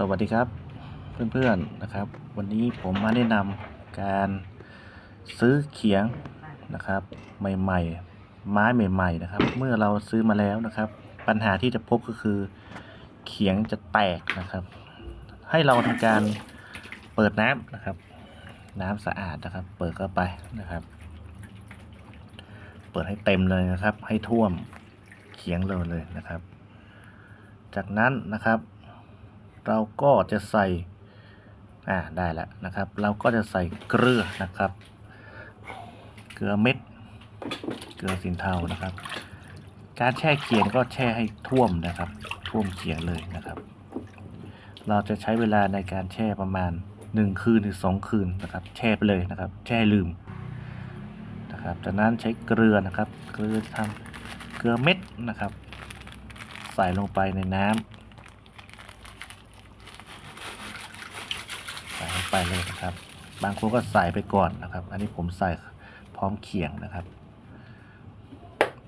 สวัสดีครับเพื่อนๆนะครับ วันนี้ผมมาแนะนำการซื้อเขียงนะครับ ใหม่ๆ ไม้ใหม่ๆนะครับ เมื่อเราซื้อมาแล้วนะครับ ปัญหาที่จะพบก็คือเขียงจะแตกนะครับ ให้เราทำการเปิดน้ำนะครับ น้ำสะอาดนะครับ เปิดเข้าไปนะครับ เปิดให้เต็มเลยนะครับ ให้ท่วมเขียงเลยเลยนะครับ จากนั้นนะครับ เราก็จะใส่อ่าได้แล้วนะครับ เราก็จะใส่เกลือนะครับ เกลือเม็ด เกลือสินเทานะครับ การแช่เขียงก็แช่ให้ท่วมนะครับ ท่วมเขียงเลยนะครับ เราจะใช้เวลาในการแช่ประมาณ 1 คืนถึง2คืนนะครับ แช่ไปเลยนะครับ แช่ลืมนะครับจากนั้นใช้เกลือนะครับ เกลือทำเกลือเม็ดนะครับ ใส่ลงไปในน้ำ ใส่ลงไปเลยนะครับ บางคนก็ใส่ไปก่อนนะครับ อันนี้ผมใส่พร้อมเขียงนะครับ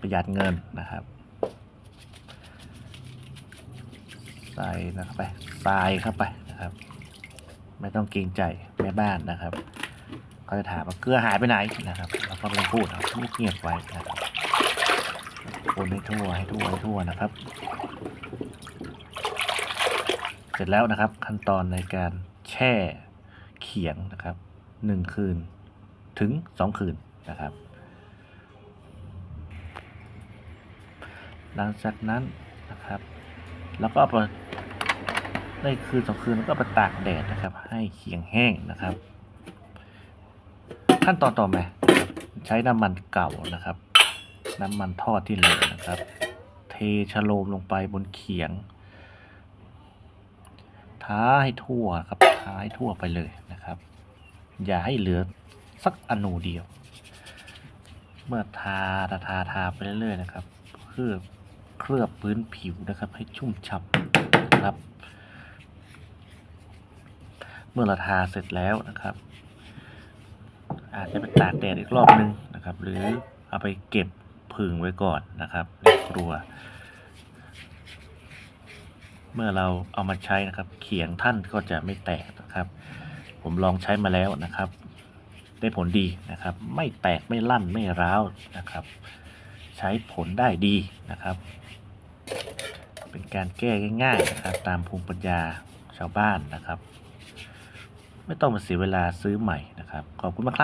ประหยัดเงินนะครับ ใส่นะครับไปทรายเข้าไปนะครับ ไม่ต้องเกรงใจแม่บ้านนะครับเขาจะถามว่าเกลือหายไปไหนนะครับเราก็ไม่ต้องพูดนะครับเงียบไว้นะครับคนให้ทั่วให้ทั่วให้ทั่วนะครับ เสร็จแล้วนะครับขั้นตอนในการ แช่เขียงนะครับหนึ่งคืนถึงสองคืนนะครับ หลังจากนั้นนะครับ แล้วก็ไปในคืนสองคืนแล้วก็ไปตากแดดนะครับ ให้เขียงแห้งนะครับ ขั้นตอนต่อมาใช้น้ำมันเก่านะครับ น้ำมันทอดที่เหลือนะครับ เทชะโลมลงไปบนเขียง ท้าให้ทั่วครับท้าให้ทั่วไปเลยนะครับ อย่าให้เหลือสักอนูเดียว เมื่อทาทาทาทาไปเรื่อยๆนะครับ เพื่อเคลือบพื้นผิวนะครับ ให้ชุ่มฉ่ำนะครับ เมื่อเราทาเสร็จแล้วนะครับ อาจจะไปตากแดดอีกรอบนึงนะครับ หรือเอาไปเก็บผึ่งไว้ก่อนนะครับในครัว เมื่อเราเอามาใช้นะครับ เขียงท่านก็จะไม่แตกนะครับ ผมลองใช้มาแล้วนะครับ ได้ผลดีนะครับ ไม่แตกไม่ลั่นไม่ร้าวนะครับ ใช้ผลได้ดีนะครับ เป็นการแก้ง่ายๆนะครับตามภูมิปัญญาชาวบ้านนะครับ ไม่ต้องมาเสียเวลาซื้อใหม่นะครับ ขอบคุณมากครับ